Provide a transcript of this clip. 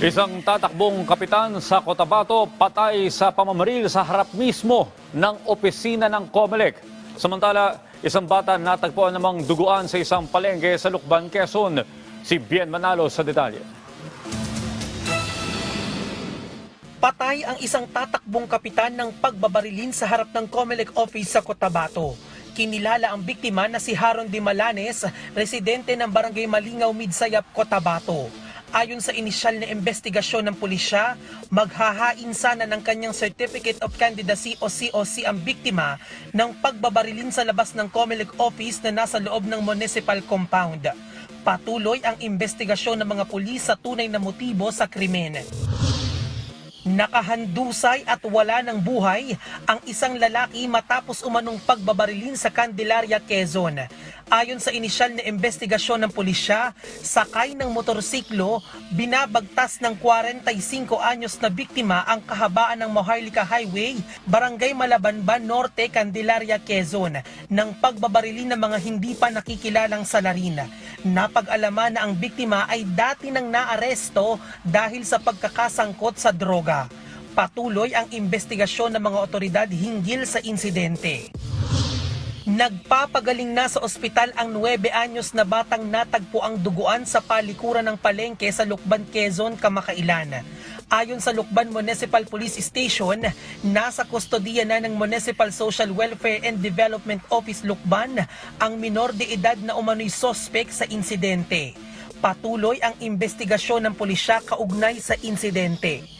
Isang tatakbong kapitan sa Cotabato patay sa pamamaril sa harap mismo ng opisina ng COMELEC. Samantala, isang bata natagpuan namang duguan sa isang palengke sa Lukban, Quezon. Si Bien Manalo sa detalye. Patay ang isang tatakbong kapitan ng pagbabarilin sa harap ng COMELEC office sa Cotabato. Kinilala ang biktima na si Haron Di Malanes, residente ng Barangay Malingaw, Midsayap, Cotabato. Ayon sa inisyal na investigasyon ng pulisya, maghahain sana ng kanyang Certificate of Candidacy o COC ang biktima ng pagbabarilin sa labas ng COMELEC office na nasa loob ng municipal compound. Patuloy ang investigasyon ng mga pulis sa tunay na motibo sa krimen. Nakahandusay at wala ng buhay ang isang lalaki matapos umanong pagbabarilin sa Candelaria, Quezon. Ayon sa inisyal na investigasyon ng pulisya, sakay ng motorsiklo, binabagtas ng 45 anyos na biktima ang kahabaan ng Maharlika Highway, Barangay Malabanban Norte, Candelaria, Quezon, ng pagbabarilin ng mga hindi pa nakikilalang salarin. Napag-alaman na ang biktima ay dati nang naaresto dahil sa pagkakasangkot sa droga. Patuloy ang investigasyon ng mga otoridad hinggil sa insidente. Nagpapagaling na sa ospital ang 9 anyos na batang natagpo ang duguan sa palikuran ng palengke sa Lukban, Quezon, kamakailan. Ayon sa Lukban Municipal Police Station, nasa kustodiya na ng Municipal Social Welfare and Development Office Lukban ang minor de edad na umano'y sospek sa insidente. Patuloy ang investigasyon ng pulisya kaugnay sa insidente.